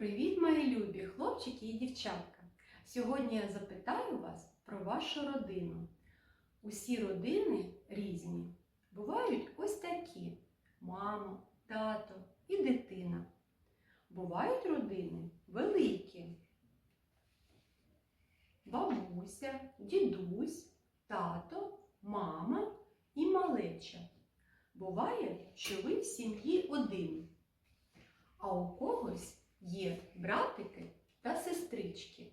Привіт, мої любі хлопчики і дівчатка! Сьогодні я запитаю вас про вашу родину. Усі родини різні. Бувають ось такі: мама, тато і дитина. Бувають родини великі. Бабуся, дідусь, тато, мама і малеча. Буває, що ви в сім'ї один, а у когось є братики та сестрички.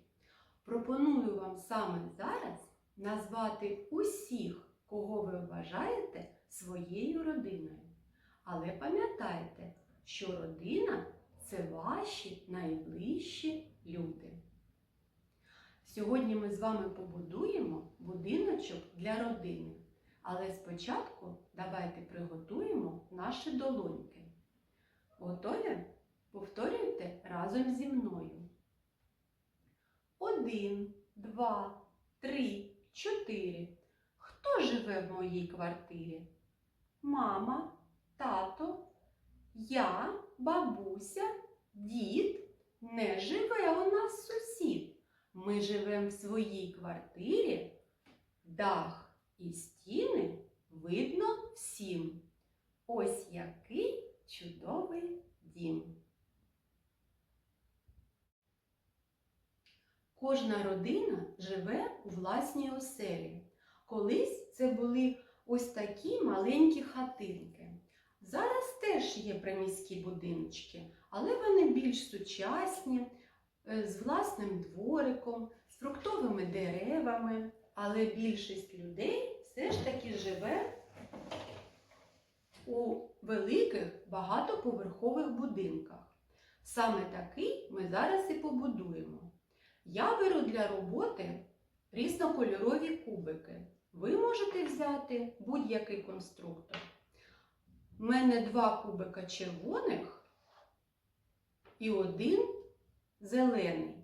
Пропоную вам саме зараз назвати усіх, кого ви вважаєте своєю родиною. Але пам'ятайте, що родина це ваші найближчі люди. Сьогодні ми з вами побудуємо будиночок для родини. Але спочатку давайте приготуємо наші долоньки. Готові? Повторюйте разом зі мною. Один, два, три, чотири. Хто живе в моїй квартирі? Мама, тато, я, бабуся, дід. Не живе у нас сусід. Ми живемо в своїй квартирі. Дах і стіни видно всім. Ось який чудовий дім. Кожна родина живе у власній оселі. Колись це були ось такі маленькі хатинки. Зараз теж є приміські будиночки, але вони більш сучасні, е, з власним двориком, з фруктовими деревами. Але більшість людей все ж таки живе у великих багатоповерхових будинках. Саме такий ми зараз і побудуємо. Я беру для роботи різнокольорові кубики. Ви можете взяти будь-який конструктор. У мене два кубика червоних і один зелений.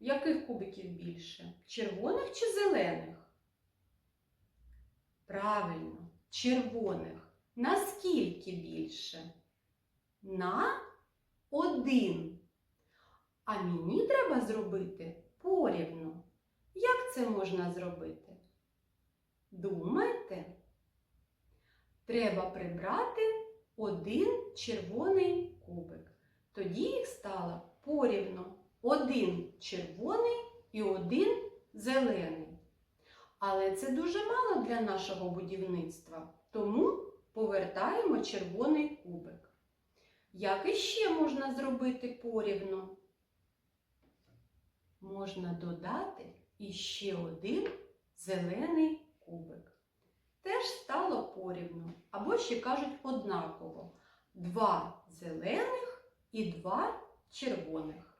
Яких кубиків більше? Червоних чи зелених? Правильно, червоних. Наскільки більше? На один. А мені треба зробити порівну. Як це можна зробити? Думайте, треба прибрати один червоний кубик. Тоді їх стало порівну. Один червоний і один зелений. Але це дуже мало для нашого будівництва, тому повертаємо червоний кубик. Як іще можна зробити порівну? Можна додати іще один зелений кубик. Теж стало порівну, або ще кажуть однаково. Два зелених і два червоних.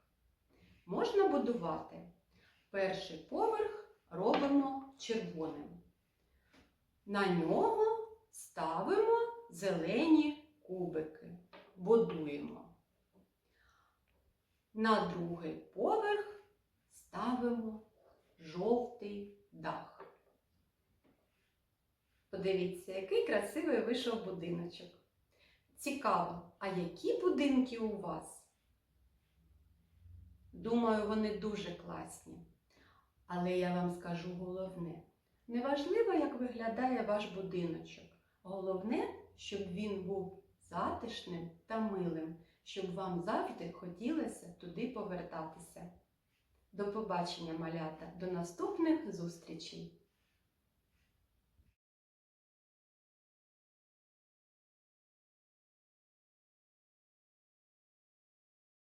Можна будувати. Перший поверх робимо червоним. На нього ставимо зелені кубики, будуємо. На другий поверх жовтий дах. Подивіться, який красивий вийшов будиночок. Цікаво, а які будинки у вас? Думаю, вони дуже класні. Але я вам скажу головне. Неважливо, як виглядає ваш будиночок. Головне, щоб він був затишним та милим, щоб вам завжди хотілося туди повертатися. До побачення, малята, до наступних зустрічей!